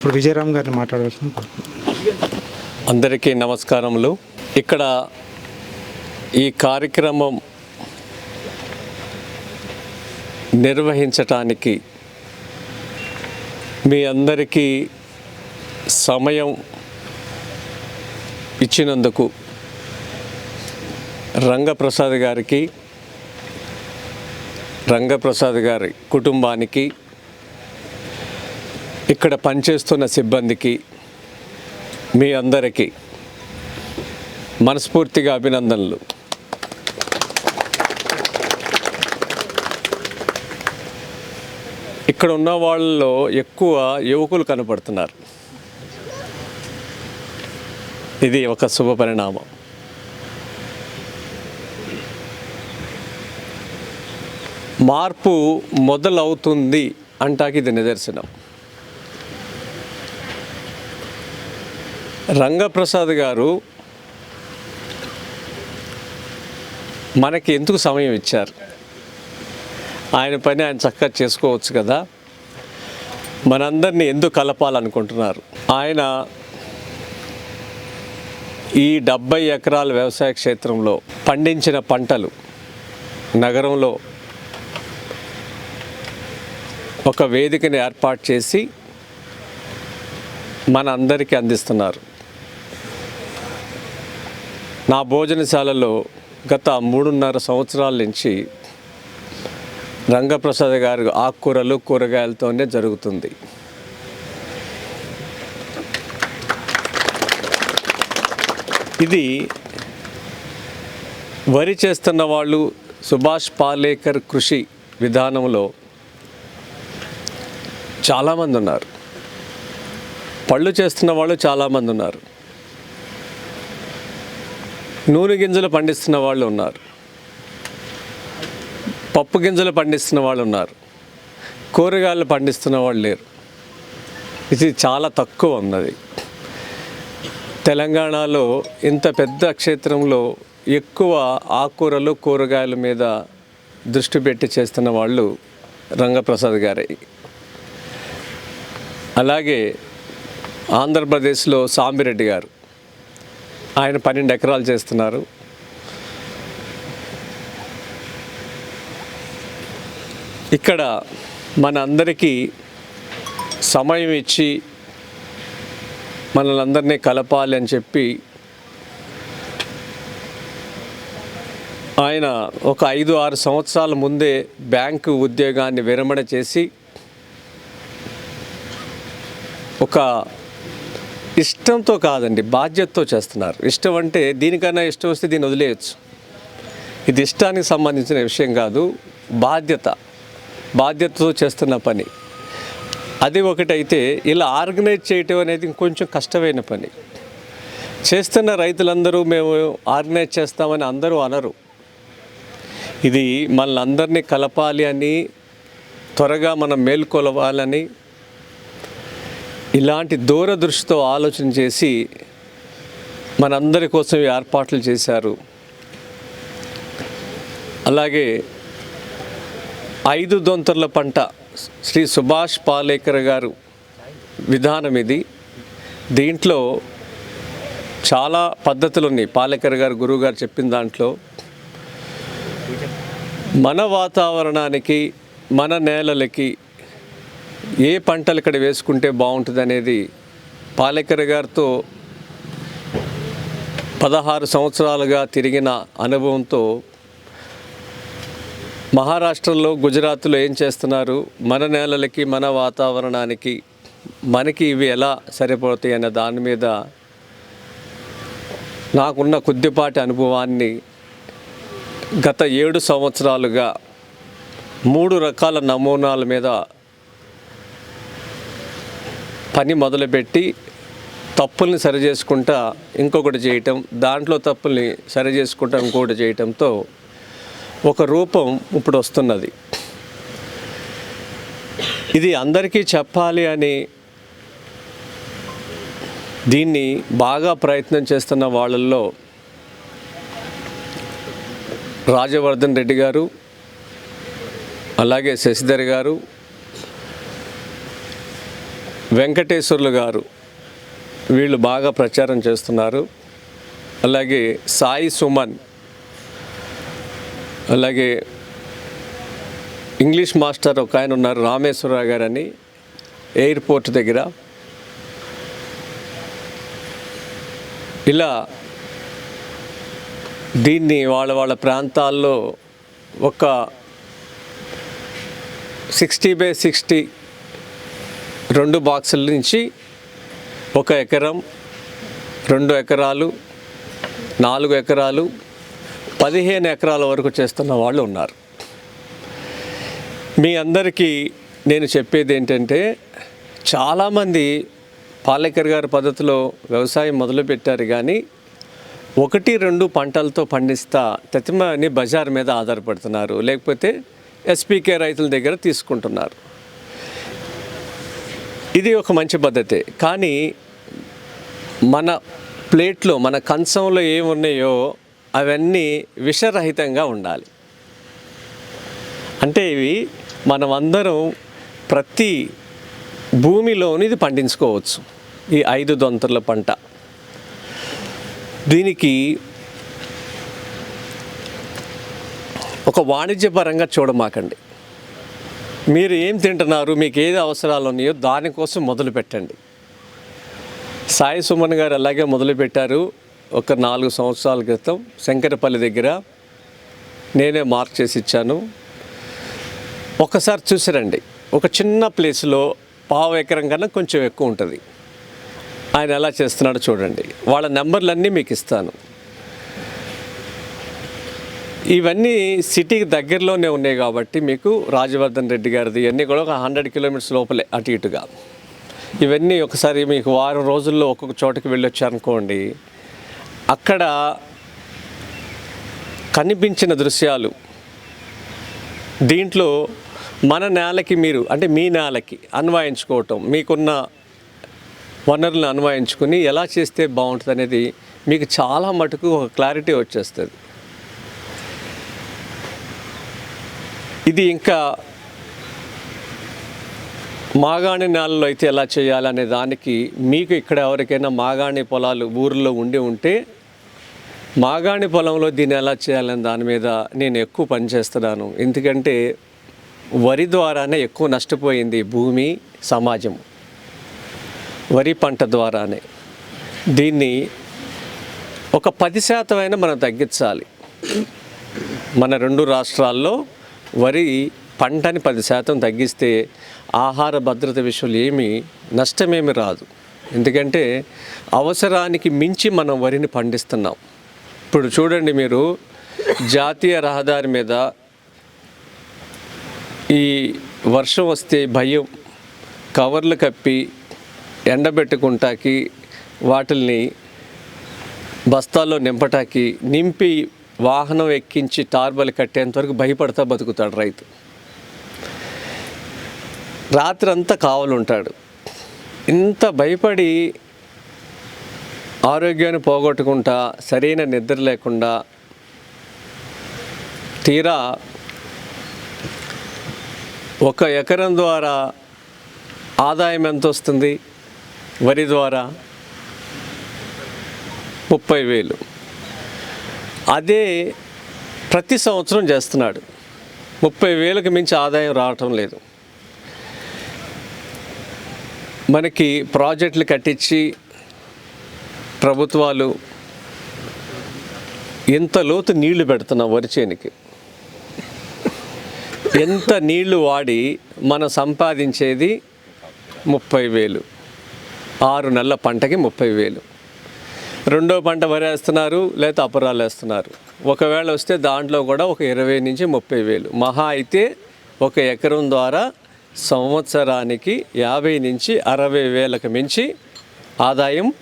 ఇప్పుడు విజయరామ్ గారిని మాట్లాడవలసిన అందరికీ నమస్కారములు. ఇక్కడ ఈ కార్యక్రమం నిర్వహించటానికి మీ అందరికీ సమయం ఇచ్చినందుకు రంగప్రసాద్ గారికి రంగప్రసాద్ గారి కుటుంబానికి ఇక్కడ పనిచేస్తున్న సిబ్బందికి మీ అందరికీ మనస్ఫూర్తిగా అభినందనలు. ఇక్కడ ఉన్న వాళ్ళలో ఎక్కువ యువకులు కనపడుతున్నారు. ఇది ఒక శుభ పరిణామం. మార్పు మొదలవుతుంది అంటాకి ఇది నిదర్శనం. రంగప్రసాద్ గారు మనకి ఎందుకు సమయం ఇచ్చారు? ఆయన పని ఆయన చక్కగా చేసుకోవచ్చు కదా? మనందరినీ ఎందుకు కలపాలనుకుంటున్నారు? ఆయన ఈ డెబ్బై ఎకరాల వ్యవసాయ క్షేత్రంలో పండించిన పంటలు నగరంలో ఒక వేదికని ఏర్పాటు చేసి మన అందరికీ అందిస్తున్నారు. నా భోజనశాలలో గత మూడున్నర సంవత్సరాల నుంచి రంగప్రసాద్ గారి ఆకుకూరలు కూరగాయలతోనే జరుగుతుంది. ఇది వరి చేస్తున్న వాళ్ళు సుభాష్ పాలేకర్ కృషి విధానంలో చాలామంది ఉన్నారు. పళ్ళు చేస్తున్న వాళ్ళు చాలామంది ఉన్నారు. నూనె గింజలు పండిస్తున్న వాళ్ళు ఉన్నారు. పప్పు గింజలు పండిస్తున్న వాళ్ళు ఉన్నారు. కూరగాయలు పండిస్తున్న వాళ్ళు లేరు. ఇది చాలా తక్కువ ఉన్నది. తెలంగాణలో ఇంత పెద్ద క్షేత్రంలో ఎక్కువ ఆకుకూరలు కూరగాయల మీద దృష్టి పెట్టి చేస్తున్న వాళ్ళు రంగప్రసాద్ గారే. అలాగే ఆంధ్రప్రదేశ్లో సాంబిరెడ్డి గారు. ఆయన పన్నెండు ఎకరాలు చేస్తున్నారు. ఇక్కడ మన అందరికీ సమయం ఇచ్చి మనల్ని అందరినీ కలపాలి అని చెప్పి ఆయన ఒక ఐదు ఆరు సంవత్సరాల ముందే బ్యాంకు ఉద్యోగాన్ని విరమణ చేసి ఒక ఇష్టంతో కాదండి బాధ్యతతో చేస్తున్నారు. ఇష్టం అంటే దీనికన్నా ఇష్టం వస్తే దీన్ని వదిలేయచ్చు. ఇది ఇష్టానికి సంబంధించిన విషయం కాదు బాధ్యత. బాధ్యతతో చేస్తున్న పని. అది ఒకటైతే ఇలా ఆర్గనైజ్ చేయటం అనేది ఇంకొంచెం కష్టమైన పని. చేస్తున్న రైతులందరూ మేము ఆర్గనైజ్ చేస్తామని అందరూ అనరు. ఇది మనల్ని అందరినీ కలపాలి అని త్వరగా మనం మేల్కొలవాలని ఇలాంటి దూరదృష్టితో ఆలోచన చేసి మనందరి కోసం ఏర్పాట్లు చేశారు. అలాగే ఐదు దొంతర్ల పంట శ్రీ సుభాష్ పాలేకర్ గారు విధానం ఇది. దీంట్లో చాలా పద్ధతులు ఉన్నాయి పాలేకర్ గారు గురువు గారు చెప్పిన దాంట్లో మన వాతావరణానికి మన నేలలకి ఏ పంటలు ఇక్కడ వేసుకుంటే బాగుంటుంది అనేది పాలేకర్ గారితో పదహారు సంవత్సరాలుగా తిరిగిన అనుభవంతో మహారాష్ట్రలో గుజరాత్లో ఏం చేస్తున్నారు? మన నేలలకి మన వాతావరణానికి మనకి ఇవి ఎలా సరిపోతాయి అనే దాని మీద నాకున్న కొద్దిపాటి అనుభవాన్ని గత ఏడు సంవత్సరాలుగా మూడు రకాల నమూనాల మీద పని మొదలుపెట్టి తప్పుల్ని సరి చేసుకుంటా ఇంకొకటి చేయటం దాంట్లో తప్పుల్ని సరి చేసుకుంటా ఇంకొకటి చేయటంతో ఒక రూపం ఇప్పుడు వస్తున్నది. ఇది అందరికీ చెప్పాలి అని దీన్ని బాగా ప్రయత్నం చేస్తున్న వాళ్ళల్లో రాజవర్ధన్ రెడ్డి గారు అలాగే శశిధర్ గారు వెంకటేశ్వర్లు గారు వీళ్ళు బాగా ప్రచారం చేస్తున్నారు. అలాగే సాయి సుమన్ అలాగే ఇంగ్లీష్ మాస్టర్ ఒక ఆయన ఉన్నారు రామేశ్వరరావు గారని ఎయిర్పోర్ట్ దగ్గర. ఇలా దీన్ని వాళ్ళ వాళ్ళ ప్రాంతాల్లో ఒక సిక్స్టీ బై సిక్స్టీ రెండు బాక్సుల నుంచి ఒక ఎకరం రెండు ఎకరాలు నాలుగు ఎకరాలు పదిహేను ఎకరాల వరకు చేస్తున్న వాళ్ళు ఉన్నారు. మీ అందరికీ నేను చెప్పేది ఏంటంటే చాలామంది పాలేకర్ గారి పద్ధతిలో వ్యవసాయం మొదలుపెట్టారు కానీ ఒకటి రెండు పంటలతో పండిస్తా తతిమని బజార్ మీద ఆధారపడుతున్నారు. లేకపోతే ఎస్పీకే రైతుల దగ్గర తీసుకుంటున్నారు. ఇది ఒక మంచి పద్ధతే. కానీ మన ప్లేట్లో మన కంచంలో ఏమున్నాయో అవన్నీ విషరహితంగా ఉండాలి. అంటే ఇవి మనం అందరం ప్రతి భూమిలోని ఇది పండించుకోవచ్చు. ఈ ఐదు దొంతర్ల పంట. దీనికి ఒక వాణిజ్యపరంగా చూడమాకండి. మీరు ఏం తింటున్నారు? మీకు ఏది అవసరాలు ఉన్నాయో దానికోసం మొదలు పెట్టండి. సాయి సుమన్ గారు అలాగే మొదలుపెట్టారు ఒక నాలుగు సంవత్సరాల క్రితం శంకరపల్లి దగ్గర నేనే మార్క్ చేసి ఇచ్చాను. ఒకసారి చూసిరండి. ఒక చిన్న ప్లేస్లో పావు ఎకరం కన్నా కొంచెం ఎక్కువ ఉంటుంది. ఆయన ఎలా చేస్తున్నాడో చూడండి. వాళ్ళ నెంబర్లన్నీ మీకు ఇస్తాను. ఇవన్నీ సిటీకి దగ్గరలోనే ఉన్నాయి కాబట్టి మీకు రాజవర్ధన్ రెడ్డి గారిది ఇవన్నీ కూడా ఒక హండ్రెడ్ కిలోమీటర్స్ లోపలే అటు ఇటుగా. ఇవన్నీ ఒకసారి మీకు వారం రోజుల్లో ఒక్కొక్క చోటకి వెళ్ళొచ్చారనుకోండి అక్కడ కనిపించిన దృశ్యాలు దీంట్లో మన నేలకి మీరు అంటే మీ నేలకి అన్వయించుకోవటం మీకున్న వనరులను అన్వయించుకుని ఎలా చేస్తే బాగుంటుంది అనేది మీకు చాలా మటుకు ఒక క్లారిటీ వచ్చేస్తుంది. ఇది ఇంకా మాగాణి నేలలో అయితే ఎలా చేయాలనే దానికి మీకు ఇక్కడ ఎవరికైనా మాగాణి పొలాలు ఊరిలో ఉండి ఉంటే మాగాణి పొలంలో దీన్ని ఎలా చేయాలనే దాని మీద నేను ఎక్కువ పనిచేస్తున్నాను ఎందుకంటే వరి ద్వారానే ఎక్కువ నష్టపోయింది భూమి సమాజం. వరి పంట ద్వారానే. దీన్ని ఒక పది శాతమైనా మనం తగ్గించాలి. మన రెండు రాష్ట్రాల్లో వరి పంటని పది శాతం తగ్గిస్తే ఆహార భద్రత విషయంలో ఏమి నష్టమేమి రాదు. ఎందుకంటే అవసరానికి మించి మనం వరిని పండిస్తున్నాం. ఇప్పుడు చూడండి మీరు జాతీయ రహదారి మీద ఈ వర్షం వస్తే భయం కవర్లు కప్పి ఎండబెట్టుకుంటాకి వాటిల్ని బస్తాల్లో నింపటాకి నింపి వాహనం ఎక్కించి టార్బల్ కట్టేంత వరకు భయపడతా బతుకుతాడు రైతు. రాత్రి అంతా కావలుంటాడు. ఇంత భయపడి ఆరోగ్యాన్ని పోగొట్టుకుంటా సరైన నిద్ర లేకుండా తీరా ఒక ఎకరం ద్వారా ఆదాయం ఎంత వస్తుంది? వరి ద్వారా ముప్పై వేలు. అదే ప్రతి సంవత్సరం చేస్తున్నాడు. ముప్పై వేలకు మించి ఆదాయం రావటం లేదు. మనకి ప్రాజెక్టులు కట్టించి ప్రభుత్వాలు ఎంత లోతు నీళ్ళు పెడుతున్నాం వరి చేనికి. ఎంత నీళ్ళు వాడి మనం సంపాదించేది ముప్పై వేలు. ఆరు నెలల పంటకి ముప్పై వేలు. రెండో పంట వరి వేస్తున్నారు లేదా అపరాలు వేస్తున్నారు. ఒకవేళ వస్తే దాంట్లో కూడా ఒక ఇరవై నుంచి ముప్పై వేలు. మహా అయితే ఒక ఎకరం ద్వారా సంవత్సరానికి యాభై నుంచి అరవై వేలకు మించి ఆదాయం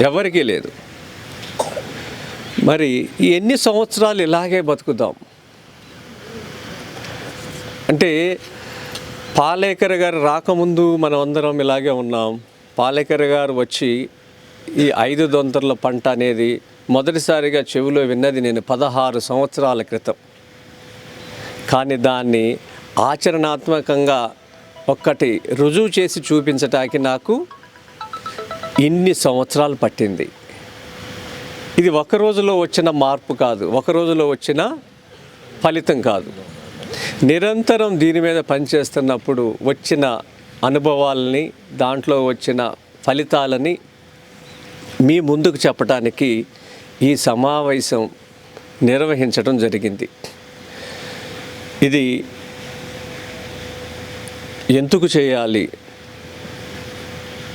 ఎవరికీ లేదు. మరి ఎన్ని సంవత్సరాలు ఇలాగే బతుకుదాం? అంటే పాలేకర్ గారు రాకముందు మనం అందరం ఇలాగే ఉన్నాం. పాలేకర్ గారు వచ్చి ఈ ఐదు దొంతర్ల పంట అనేది మొదటిసారిగా చెవిలో విన్నది నేను పదహారు సంవత్సరాల క్రితం. కానీ దాన్ని ఆచరణాత్మకంగా ఒక్కటి రుజువు చేసి చూపించటానికి నాకు ఇన్ని సంవత్సరాలు పట్టింది. ఇది ఒక రోజులో వచ్చిన మార్పు కాదు ఒక రోజులో వచ్చిన ఫలితం కాదు. నిరంతరం దీని మీద పనిచేస్తున్నప్పుడు వచ్చిన అనుభవాలని దాంట్లో వచ్చిన ఫలితాలని మీ ముందుకు చెప్పడానికి ఈ సమావేశం నిర్వహించడం జరిగింది. ఇది ఎందుకు చేయాలి?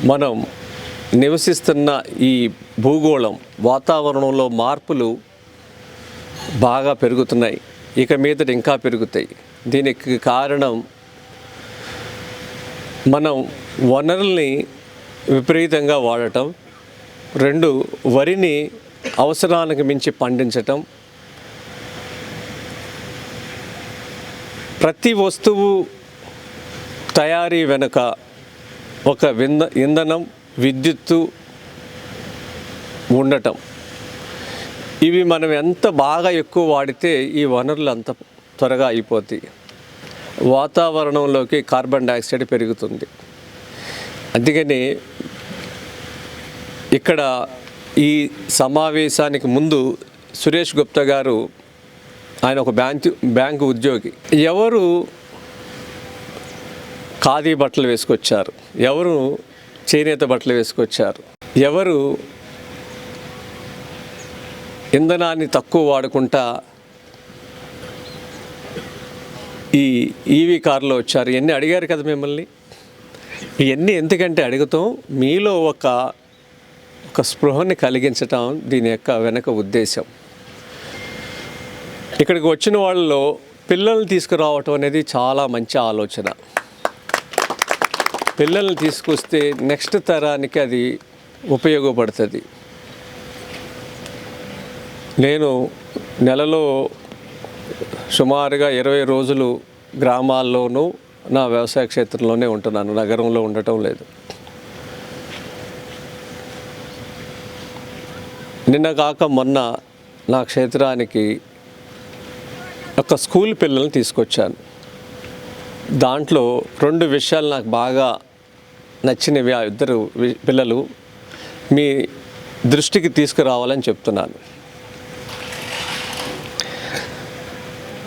మనం నివసిస్తున్న ఈ భూగోళం వాతావరణంలో మార్పులు బాగా పెరుగుతున్నాయి. ఇక మీదట ఇంకా పెరుగుతాయి. దీనికి కారణం మనం వనరుల్ని విపరీతంగా వాడటం రెండు వరిని అవసరానికి మించి పండించటం. ప్రతి వస్తువు తయారీ వెనుక ఒక వింద ఇంధనం విద్యుత్తు ఉండటం. ఇవి మనం ఎంత బాగా ఎక్కువ వాడితే ఈ వనరులు అంత త్వరగా అయిపోతాయి. వాతావరణంలోకి కార్బన్ డైఆక్సైడ్ పెరుగుతుంది. అందుకని ఇక్కడ ఈ సమావేశానికి ముందు సురేష్ గుప్తా గారు ఆయన ఒక బ్యాంక్ బ్యాంకు ఉద్యోగి. ఎవరు ఖాదీ బట్టలు వేసుకొచ్చారు? ఎవరు చేనేత బట్టలు వేసుకొచ్చారు? ఎవరు ఇంధనాన్ని తక్కువ వాడుకుంటా ఈ ఈవీ కారులో వచ్చారు? ఇవన్నీ అడిగారు కదా మిమ్మల్ని? ఇవన్నీ ఎందుకంటే అడుగుతాం? మీలో ఒక ఒక స్పృహని కలిగించటం దీని యొక్క వెనక ఉద్దేశం. ఇక్కడికి వచ్చిన వాళ్ళలో పిల్లల్ని తీసుకురావటం అనేది చాలా మంచి ఆలోచన. పిల్లల్ని తీసుకొస్తే నెక్స్ట్ తరానికి అది ఉపయోగపడుతుంది. నేను నెలలో సుమారుగా ఇరవై రోజులు గ్రామాల్లోనూ నా వ్యవసాయ క్షేత్రంలోనే ఉంటున్నాను. నగరంలో ఉండటం లేదు. నిన్న కాక మొన్న నా క్షేత్రానికి ఒక స్కూల్ పిల్లల్ని తీసుకొచ్చాను. దాంట్లో రెండు విషయాలు నాకు బాగా నచ్చినవి ఆ ఇద్దరు పిల్లలు మీ దృష్టికి తీసుకురావాలని చెప్తున్నాను.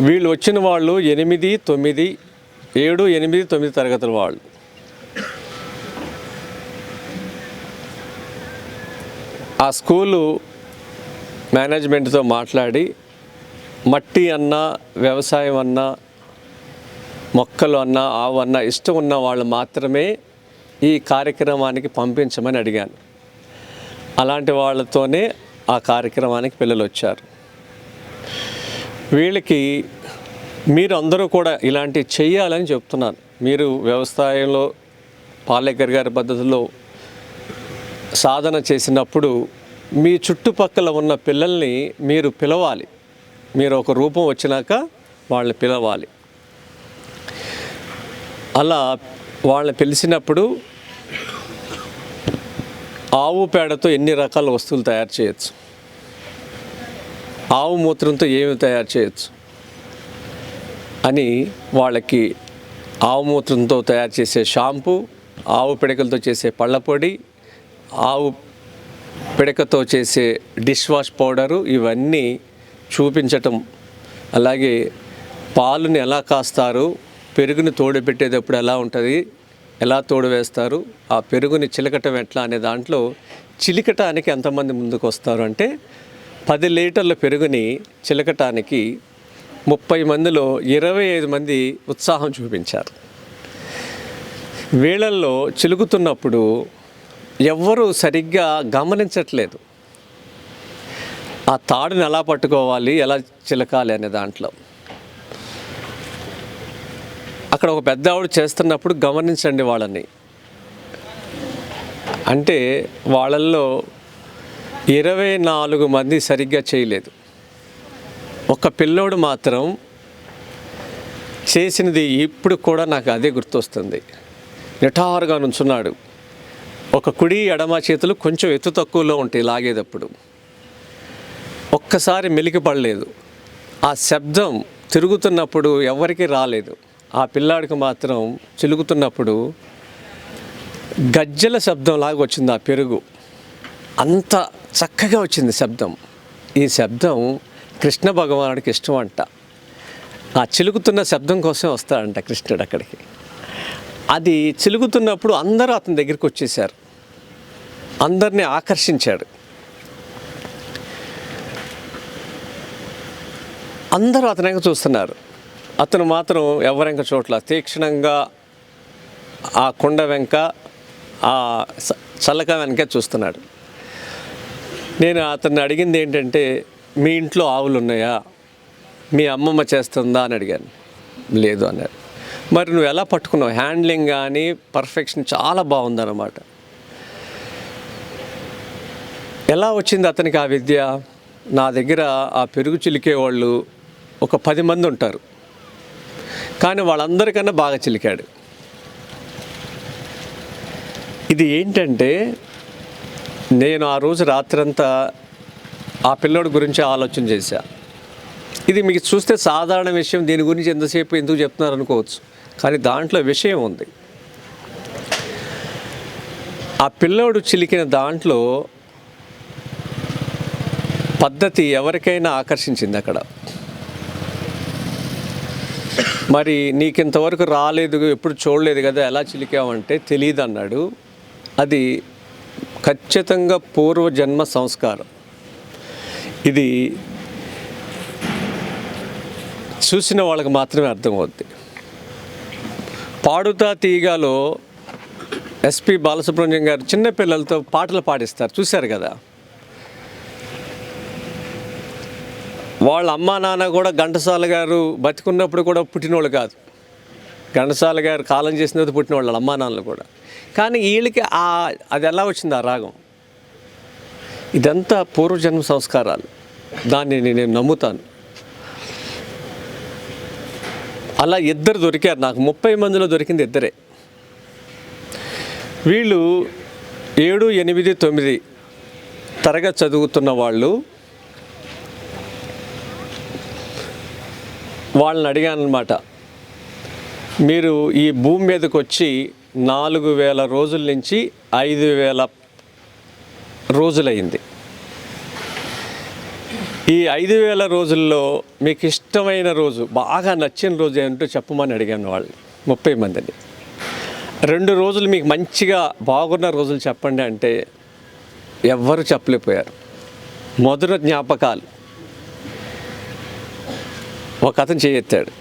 వీళ్ళు వచ్చిన వాళ్ళు ఎనిమిది తొమ్మిది ఏడు ఎనిమిది తొమ్మిది తరగతుల వాళ్ళు. ఆ స్కూలు మేనేజ్మెంట్తో మాట్లాడి మట్టి అన్నా వ్యవసాయం అన్నా మొక్కలు అన్నా ఆవు అన్నా ఇష్టం ఉన్న వాళ్ళు మాత్రమే ఈ కార్యక్రమానికి పంపించమని అడిగాను. అలాంటి వాళ్ళతోనే ఆ కార్యక్రమానికి పిల్లలు వచ్చారు వీళ్ళకి మీరు అందరూ కూడా ఇలాంటివి చెయ్యాలని చెప్తున్నాను. మీరు వ్యవసాయంలో పాలేకర్ గారి పద్ధతిలో సాధన చేసినప్పుడు మీ చుట్టుపక్కల ఉన్న పిల్లల్ని మీరు పిలవాలి. మీరు ఒక రూపం వచ్చినాక వాళ్ళని పిలవాలి. అలా వాళ్ళని పిలిచినప్పుడు ఆవు పేడతో ఎన్ని రకాల వస్తువులు తయారు చేయొచ్చు? ఆవు మూత్రంతో ఏమి తయారు చేయొచ్చు? అని వాళ్ళకి ఆవు మూత్రంతో తయారు చేసే షాంపూ ఆవు పిడకలతో చేసే పళ్ళ పొడి ఆవు పిడకతో చేసే డిష్ వాష్ పౌడరు ఇవన్నీ చూపించటం. అలాగే పాలుని ఎలా కాస్తారు పెరుగుని తోడు పెట్టేటప్పుడు ఎలా ఉంటుంది ఎలా తోడు వేస్తారు ఆ పెరుగుని చిలకటం ఎట్లా అనే దాంట్లో చిలికటానికి ఎంతమంది ముందుకు వస్తారు అంటే పది లీటర్ల పెరుగుని చిలకటానికి ముప్పై మందిలో ఇరవై ఐదు మంది ఉత్సాహం చూపించారు. వీళ్ళల్లో చిలుకుతున్నప్పుడు ఎవ్వరూ సరిగ్గా గమనించట్లేదు. ఆ తాడుని ఎలా పట్టుకోవాలి ఎలా చిలకాలి అనే దాంట్లో. అక్కడ ఒక పెద్ద ఆవిడ చేస్తున్నప్పుడు గమనించండి వాళ్ళని. అంటే వాళ్ళల్లో ఇరవై నాలుగు మంది సరిగ్గా చేయలేదు. ఒక పిల్లోడు మాత్రం చేసినది ఇప్పుడు కూడా నాకు అదే గుర్తొస్తుంది. నిఠారుగా నుంచున్నాడు. ఒక కుడి ఎడమ చేతులు కొంచెం ఎత్తు తక్కువలో ఉంటాయి లాగేటప్పుడు. ఒక్కసారి మెలికి పడలేదు. ఆ శబ్దం తిరుగుతున్నప్పుడు ఎవరికి రాలేదు. ఆ పిల్లాడికి మాత్రం చిలుగుతున్నప్పుడు గజ్జల శబ్దం లాగా వచ్చింది ఆ పెరుగు. అంత చక్కగా వచ్చింది శబ్దం. ఈ శబ్దం కృష్ణ భగవానుడికి ఇష్టం అంట ఆ చిలుకుతున్న శబ్దం కోసం వస్తాడంట కృష్ణుడు అక్కడికి. అది చిలుగుతున్నప్పుడు అందరూ అతని దగ్గరికి వచ్చేసారు. అందరినీ ఆకర్షించాడు. అందరూ అతని వెంక చూస్తున్నారు. అతను మాత్రం ఎవరెంక చోట్ల తీక్షణంగా ఆ కొండ వెంక ఆ స- చల్లక వెనక చూస్తున్నాడు. నేను అతన్ని అడిగింది ఏంటంటే మీ ఇంట్లో ఆవులు ఉన్నాయా? మీ అమ్మమ్మ చేస్తుందా? అని అడిగాను. లేదు అన్నాడు. మరి నువ్వు ఎలా పట్టుకున్నావు? హ్యాండ్లింగ్ కానీ పర్ఫెక్షన్ చాలా బాగుందన్నమాట. ఎలా వచ్చింది అతనికి ఆ విద్య? నా దగ్గర ఆ పెరుగు చిలికే వాళ్ళు ఒక పది మంది ఉంటారు. కానీ వాళ్ళందరికన్నా బాగా చిలికాడు. ఇది ఏంటంటే నేను ఆ రోజు రాత్రంతా ఆ పిల్లోడి గురించి ఆలోచన చేశా. ఇది మీకు చూస్తే సాధారణ విషయం దీని గురించి ఎంతసేపు ఎందుకు చెప్తున్నారు అనుకోవచ్చు. కానీ దాంట్లో విషయం ఉంది. ఆ పిల్లోడు చిలికిన దాంట్లో పద్ధతి ఎవరికైనా ఆకర్షించింది అక్కడ. మరి నీకు ఇంతవరకు రాలేదు ఎప్పుడు చూడలేదు కదా ఎలా చిలికావంటే తెలియదు అన్నాడు అది ఖచ్చితంగా పూర్వజన్మ సంస్కారం. ఇది చూసిన వాళ్ళకి మాత్రమే అర్థమవుద్ది. పాడుతా తీగాలో ఎస్పి బాలసుబ్రహ్మణ్యం గారు చిన్నపిల్లలతో పాటలు పాడిస్తారు చూశారు కదా. వాళ్ళ అమ్మా నాన్న కూడా ఘంటసాల గారు బతికున్నప్పుడు కూడా పుట్టినోళ్ళు కాదు. ఘంటసాల గారు కాలం చేసిన తర్వాత పుట్టిన వాళ్ళ అమ్మా నాన్నలు కూడా. కానీ వీళ్ళకి ఆ అది ఎలా వచ్చింది ఆ రాగం? ఇదంతా పూర్వజన్మ సంస్కారాలు. దాన్ని నేను నమ్ముతాను. అలా ఇద్దరు దొరికారు. నాకు ముప్పై మందిలో దొరికింది ఇద్దరే. వీళ్ళు ఏడు ఎనిమిది తొమ్మిది తరగతి చదువుతున్న వాళ్ళు వాళ్ళని అడిగాను అనమాట మీరు ఈ భూమి మీదకి వచ్చి నాలుగు వేల రోజుల నుంచి ఐదు వేల రోజులైంది ఈ ఐదు వేల రోజుల్లో మీకు ఇష్టమైన రోజు బాగా నచ్చిన రోజు ఏంటో చెప్పమని అడిగాను వాళ్ళు ముప్పై మందిని. రెండు రోజులు మీకు మంచిగా బాగున్న రోజులు చెప్పండి అంటే ఎవ్వరు చెప్పలేకపోయారు. మధుర జ్ఞాపకాలు. ఒక అతను చేయెత్తాడు.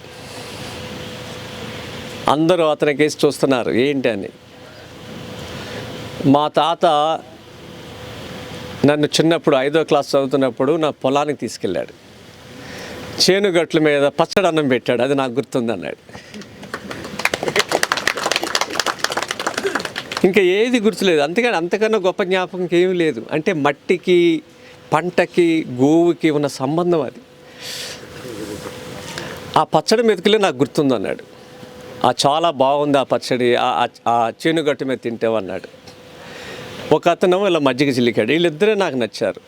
అందరూ అతని కేసు చూస్తున్నారు ఏంటి అని. మా తాత నన్ను చిన్నప్పుడు ఐదో క్లాస్ చదువుతున్నప్పుడు నా పొలానికి తీసుకెళ్ళాడు. చేనుగట్ల మీద పచ్చడి అన్నం పెట్టాడు అది నాకు గుర్తుంది అన్నాడు ఇంకా ఏది గుర్తులేదు అంతేగాని అంతకన్నా గొప్ప జ్ఞాపకం ఏమీ లేదు. అంటే మట్టికి పంటకి గోవుకి ఉన్న సంబంధం అది. ఆ పచ్చడి మెతుకులే నాకు గుర్తుందన్నాడు. ఆ చాలా బాగుంది ఆ పచ్చడి ఆ- ఆ- ఆ చేనుగట్టు మీద తింటేవన్నాడు. ఒక అతను ఇలా మజ్జిగ చిల్లికాడు వీళ్ళిద్దరే నాకు నచ్చారు.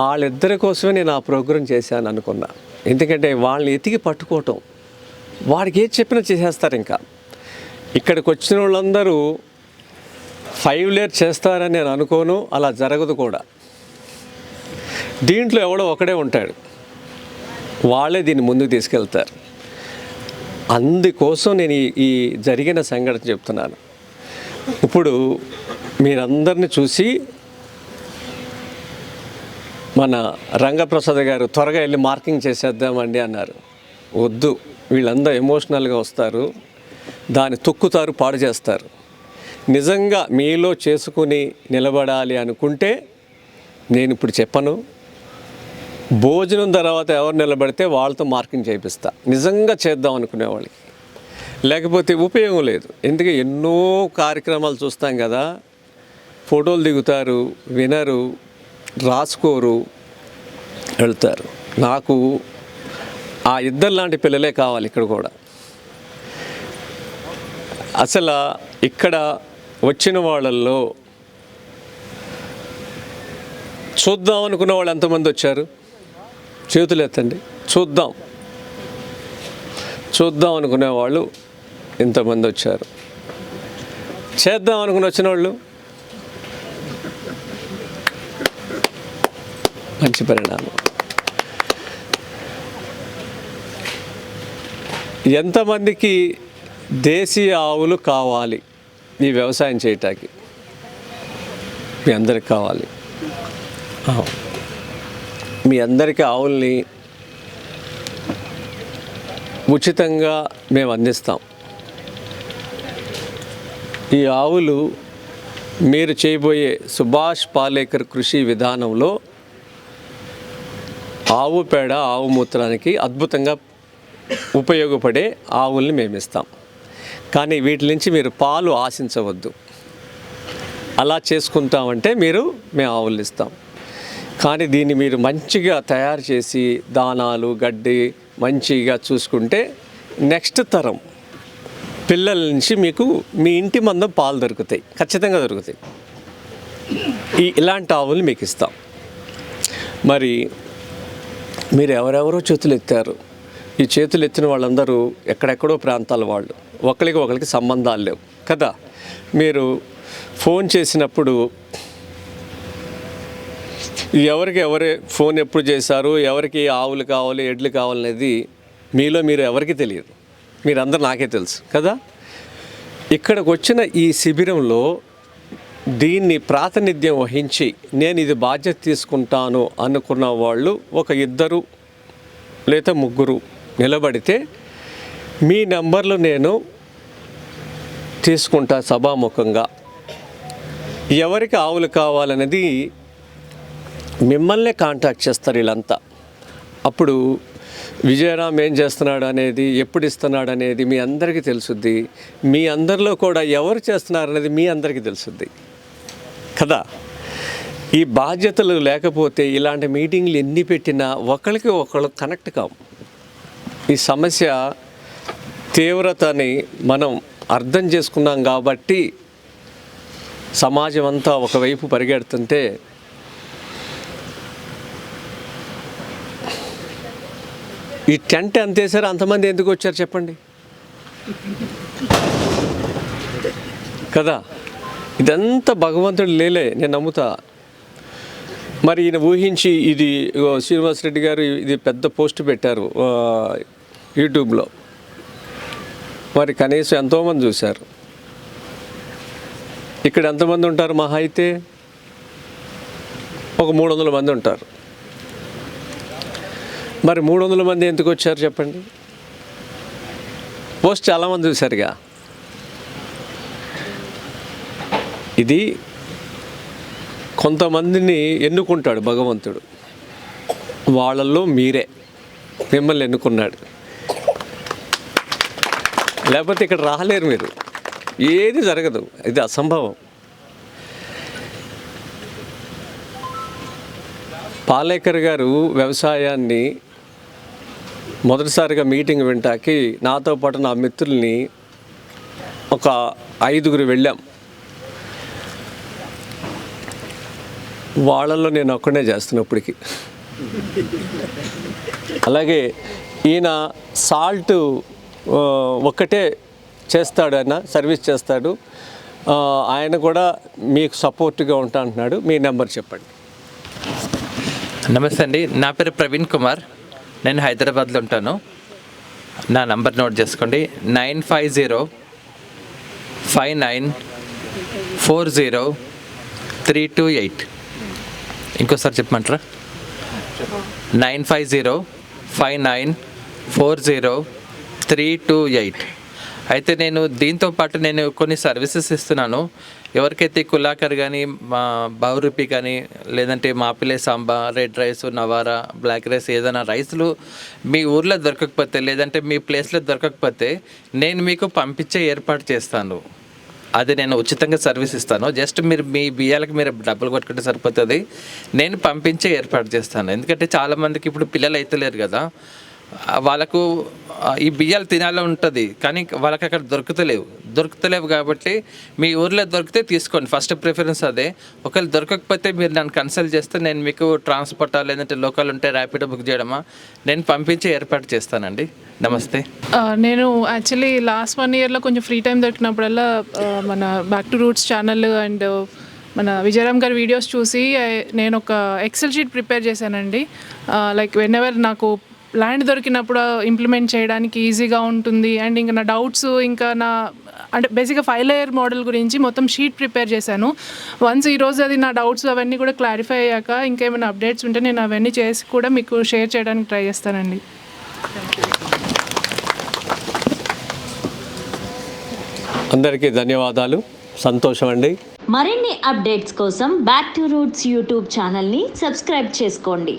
వాళ్ళిద్దరి కోసమే నేను ఆ ప్రోగ్రాం చేశాను అనుకున్నా. ఎందుకంటే వాళ్ళని ఎతికి పట్టుకోవటం వాడికి ఏది చెప్పినా చేసేస్తారు ఇంకా. ఇక్కడికి వచ్చిన వాళ్ళందరూ ఫైవ్ లేయర్ చేస్తారని నేను అనుకోను అలా జరగదు కూడా. దీంట్లో ఎవడో ఒకడే ఉంటాడు. వాళ్ళే దీన్ని ముందుకు తీసుకెళ్తారు. అందుకోసం నేను ఈ- జరిగిన సంఘటన చెప్తున్నాను. ఇప్పుడు మీరందరిని చూసి మన రంగప్రసాద్ గారు త్వరగా వెళ్ళి మార్కింగ్ చేసేద్దామండి అన్నారు. వద్దు వీళ్ళందరూ ఎమోషనల్గా వస్తారు. దాన్ని తొక్కుతారు పాడు చేస్తారు. నిజంగా మీలో చేసుకుని నిలబడాలి అనుకుంటే నేను ఇప్పుడు చెప్పను. భోజనం తర్వాత ఎవరు నిలబడితే వాళ్ళతో మార్కింగ్ చేయిస్తా నిజంగా చేద్దాం అనుకునే వాళ్ళకి. లేకపోతే ఉపయోగం లేదు. ఎందుకంటే ఎన్నో కార్యక్రమాలు చూస్తాం కదా. ఫోటోలు దిగుతారు వినరు రాసుకోరు వెళ్తారు. నాకు ఆ ఇద్దరు లాంటి పిల్లలే కావాలి ఇక్కడ కూడా. అసలు ఇక్కడ వచ్చిన వాళ్ళల్లో చూద్దాం అనుకున్న వాళ్ళు ఎంతమంది వచ్చారు? చేతులు ఎత్తండి చూద్దాం. చూద్దాం అనుకునే వాళ్ళు ఇంతమంది వచ్చారు. చేద్దాం అనుకుని వచ్చిన వాళ్ళు మంచి పరిణామం. ఎంతమందికి దేశీయ ఆవులు కావాలి ఈ వ్యవసాయం చేయటానికి? మీ అందరికి కావాలి. మీ అందరికీ ఆవుల్ని ఉచితంగా మేము అందిస్తాం. ఈ ఆవులు మీరు చేయబోయే సుభాష్ పాలేకర్ కృషి విధానంలో ఆవు పేడ ఆవు మూత్రానికి అద్భుతంగా ఉపయోగపడే ఆవుల్ని మేము ఇస్తాం. కానీ వీటి నుంచి మీరు పాలు ఆశించవద్దు. అలా చేసుకుంటామంటే మీరు మేము ఆవులు ఇస్తాం. కానీ దీన్ని మీరు మంచిగా తయారు చేసి దానాలు గడ్డి మంచిగా చూసుకుంటే నెక్స్ట్ తరం పిల్లల నుంచి మీకు మీ ఇంటి మందం పాలు దొరుకుతాయి ఖచ్చితంగా దొరుకుతాయి. ఈ ఇలాంటి ఆవులు మీకు ఇస్తాం. మరి మీరు ఎవరెవరో చేతులు ఎత్తారు? ఈ చేతులు ఎత్తిన వాళ్ళందరూ ఎక్కడెక్కడో ప్రాంతాల వాళ్ళు. ఒకరికి ఒకరికి సంబంధాలు లేవు. కదా? మీరు ఫోన్ చేసినప్పుడు ఎవరికి ఎవరే ఫోన్ ఎప్పుడు చేశారు ఎవరికి ఆవులు కావాలి ఎడ్లు కావాలనేది మీలో మీరు ఎవరికి తెలియదు. మీరందరూ నాకే తెలుసు కదా? ఇక్కడికి వచ్చిన ఈ శిబిరంలో దీన్ని ప్రాతినిధ్యం వహించి నేను ఇది బాధ్యత తీసుకుంటాను అనుకున్న వాళ్ళు ఒక ఇద్దరు లేదా ముగ్గురు నిలబడితే మీ నెంబర్లు నేను తీసుకుంటా సభాముఖంగా. ఎవరికి ఆవులు కావాలనేది మిమ్మల్నే కాంటాక్ట్ చేస్తారు వీళ్ళంతా. అప్పుడు విజయరామ్ ఏం చేస్తున్నాడు అనేది ఎప్పుడు ఇస్తున్నాడు అనేది మీ అందరికీ తెలుసుద్ది. మీ అందరిలో కూడా ఎవరు చేస్తున్నారు అనేది మీ అందరికీ తెలుసుద్ది. కదా? ఈ బాధ్యతలు లేకపోతే ఇలాంటి మీటింగ్లు ఎన్ని పెట్టినా ఒకరికి ఒకళ్ళు కనెక్ట్ కావు. ఈ సమస్య తీవ్రతని మనం అర్థం చేసుకున్నాం కాబట్టి సమాజం అంతా ఒకవైపు పరిగెడుతుంటే ఈ టెంట్ ఎంత వేసారు అంతమంది ఎందుకు వచ్చారు చెప్పండి. కదా? ఇదంతా భగవంతుడు లేలే నేను నమ్ముతా. మరి ఈయన ఊహించి ఇది శ్రీనివాస్ రెడ్డి గారు ఇది పెద్ద పోస్ట్ పెట్టారు యూట్యూబ్లో. మరి కనీసం ఎంతోమంది చూశారు. ఇక్కడ ఎంతమంది ఉంటారు? మహా అయితే ఒక మూడు వందల మంది ఉంటారు. మరి మూడు వందల మంది ఎందుకు వచ్చారు చెప్పండి? పోస్ట్ చాలామంది చూశారుగా. ఇది కొంతమందిని ఎన్నుకుంటాడు భగవంతుడు. వాళ్ళల్లో మీరే మిమ్మల్ని ఎన్నుకున్నాడు. లేకపోతే ఇక్కడ రాలేరు మీరు. ఏది జరగదు. ఇది అసంభవం. పాలేకర్ గారు వ్యవసాయాన్ని మొదటిసారిగా మీటింగ్ వింటాకి నాతో పాటు నా మిత్రుల్ని ఒక ఐదుగురు వెళ్ళాం. వాళ్ళల్లో నేను ఒక్కడే చేస్తున్నా ఇప్పటికి అలాగే ఈయన సాల్ట్ ఒక్కటే చేస్తాడు ఆయన సర్వీస్ చేస్తాడు. ఆయన కూడా మీకు సపోర్ట్గా ఉంటా అంటున్నాడు. మీ నెంబర్ చెప్పండి. నమస్తే అండి. నా పేరు ప్రవీణ్ కుమార్. నేను హైదరాబాద్లో ఉంటాను. నా నంబర్ నోట్ చేసుకోండి. Nine five zero five nine four zero three two eight. ఇంకోసారి చెప్పమంటారా? Nine five zero five nine four zero three two eight. అయితే నేను దీంతో పాటు నేను కొన్ని సర్వీసెస్ ఇస్తున్నాను. ఎవరికైతే కులాకర్ కానీ మా బౌరూపి కానీ లేదంటే Mappillai Samba red rice Navara black rice ఏదైనా రైస్లు మీ ఊర్లో దొరకకపోతే లేదంటే మీ ప్లేస్లో దొరకకపోతే నేను మీకు పంపించే ఏర్పాటు చేస్తాను. అది నేను ఉచితంగా సర్వీస్ ఇస్తాను. జస్ట్ మీరు మీ బియ్యాలకు మీరు డబ్బులు కొట్టుకుంటే సరిపోతుంది. నేను పంపించే ఏర్పాటు చేస్తాను. ఎందుకంటే చాలామందికి ఇప్పుడు పిల్లలు అయితే లేరు కదా. వాళ్ళకు ఈ బియ్యాలు తినాలని ఉంటుంది. కానీ వాళ్ళకి అక్కడ దొరుకుతలేవు. దొరుకుతలేవు కాబట్టి మీ ఊర్లో దొరికితే తీసుకోండి. ఫస్ట్ ప్రిఫరెన్స్ అదే. ఒకవేళ దొరకకపోతే మీరు నన్ను కన్సల్ట్ చేస్తే నేను మీకు ట్రాన్స్పోర్టా లేదంటే లోకల్ ఉంటే ర్యాపిడో బుక్ చేయడమా? నేను పంపించి ఏర్పాటు చేస్తానండి. నమస్తే. నేను యాక్చువల్లీ లాస్ట్ వన్ ఇయర్లో కొంచెం ఫ్రీ టైం దొరికినప్పుడల్లా మన back to roots channel and మన విజయరామ్ గారి వీడియోస్ చూసి నేను ఒక ఎక్సెల్ షీట్ ప్రిపేర్ చేశానండి. లైక్ వెన్ ఎవర్ నాకు ల్యాండ్ దొరికినప్పుడు ఇంప్లిమెంట్ చేయడానికి ఈజీగా ఉంటుంది. అండ్ ఇంకా నా డౌట్స్ ఇంకా నా అంటే బేసిక్గా ఫైవ్ లేయర్ మోడల్ గురించి మొత్తం షీట్ ప్రిపేర్ చేశాను. వన్స్ ఈరోజు అది నా డౌట్స్ అవన్నీ కూడా క్లారిఫై అయ్యాక ఇంకేమైనా అప్డేట్స్ ఉంటే నేను అవన్నీ చేసి కూడా మీకు షేర్ చేయడానికి ట్రై చేస్తానండి. అందరికీ ధన్యవాదాలు. సంతోషం అండి. మరిన్ని అప్డేట్స్ కోసం బ్యాక్ టు రూట్స్ యూట్యూబ్ ఛానల్ని సబ్స్క్రైబ్ చేసుకోండి.